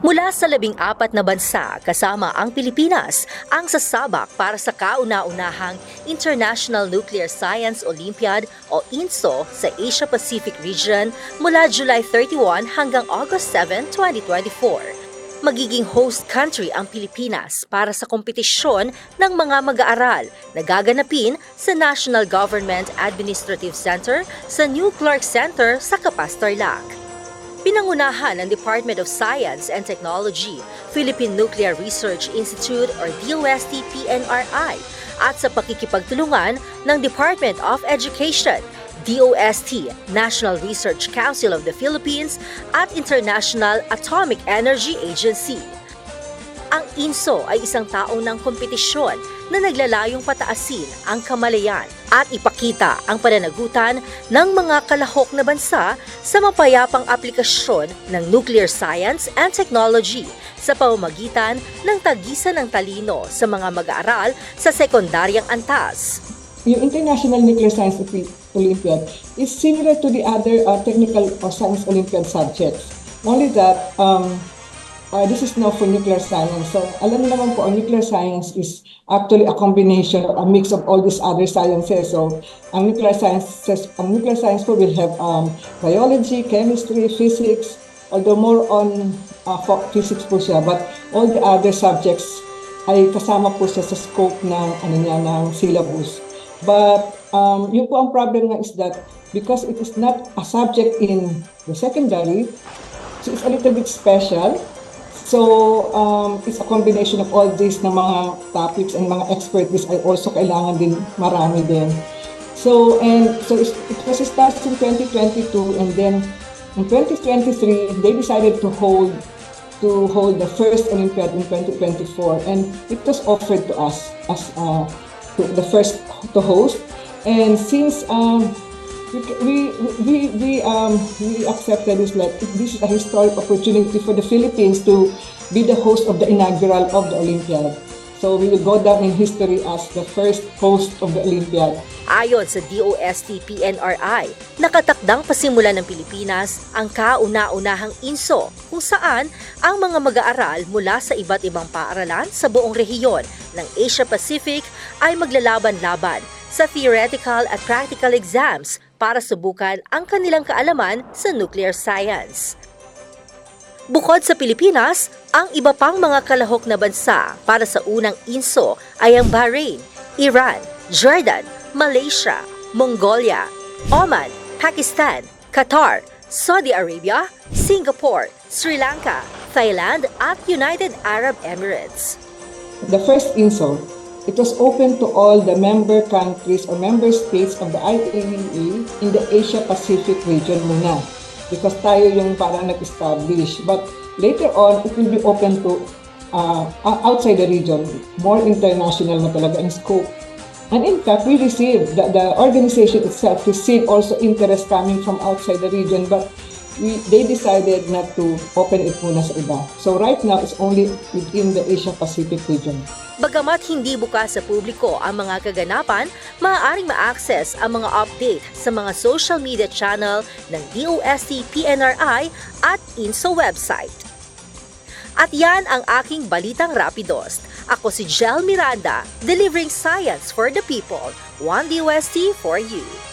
Mula sa labing apat na bansa kasama ang Pilipinas ang sasabak para sa kauna-unahang International Nuclear Science Olympiad o INSO sa Asia Pacific region mula July 31 hanggang August 7, 2024. Magiging host country ang Pilipinas para sa kompetisyon ng mga mag-aaral na gaganapin sa National Government Administrative Center sa New Clark Center sa Capas, Tarlac. Pinangunahan ng Department of Science and Technology, Philippine Nuclear Research Institute or DOST-PNRI at sa pakikipagtulungan ng Department of Education, DOST, National Research Council of the Philippines at International Atomic Energy Agency. Ang INSO ay isang taong ng kompetisyon na naglalayong pataasin ang kamalayan at ipakita ang pananagutan ng mga kalahok na bansa sa mapayapang aplikasyon ng nuclear science and technology sa pamamagitan ng tagisan ng talino sa mga mag-aaral sa sekundaryang antas. yung International Nuclear Science Olympi- Olympiad is similar to the other uh, technical or science Olympiad subjects. Only that, um, uh, this is now for nuclear science. So, alam naman po, ang nuclear science is actually a combination or a mix of all these other sciences. So, ang nuclear sciences, ang nuclear science po will have um, biology, chemistry, physics, although more on uh, physics po siya, but all the other subjects ay kasama po siya sa scope ng ano niya ng syllabus. But um, yun po ang problem nga is that because it is not a subject in the secondary, so it's a little bit special. So um, it's a combination of all these na mga topics and mga expertise ay also kailangan din marami din. So and so it was started in 2022 and then in 2023 they decided to hold to hold the first Olympiad in 2024 and it was offered to us as uh, to the first to host and since um, we we we um we accepted this like this is a historic opportunity for the Philippines to be the host of the inaugural of the Olympiad. So we will go down in history as the first host of the Olympiad. Ayon sa DOST-PNRI, nakatakdang pasimulan ng Pilipinas ang kauna-unahang INSO kung saan ang mga mag-aaral mula sa iba't ibang paaralan sa buong rehiyon ng Asia Pacific ay maglalaban-laban sa theoretical at practical exams para subukan ang kanilang kaalaman sa nuclear science. Bukod sa Pilipinas, ang iba pang mga kalahok na bansa para sa unang INSO ay ang Bahrain, Iran, Jordan, Malaysia, Mongolia, Oman, Pakistan, Qatar, Saudi Arabia, Singapore, Sri Lanka, Thailand at United Arab Emirates. the first INSO, it was open to all the member countries or member states of the IAEA in the Asia Pacific region muna. Because tayo yung parang nag-establish. But later on, it will be open to uh, outside the region. More international na talaga in scope. And in fact, we received, the, the organization itself received also interest coming from outside the region. But we, they decided not to open it muna sa iba. So right now, it's only within the Asia Pacific region. Bagamat hindi bukas sa publiko ang mga kaganapan, maaaring ma-access ang mga update sa mga social media channel ng DOST PNRI at INSO website. At yan ang aking Balitang Rapidos. Ako si Jel Miranda, delivering science for the people. One DOST for you.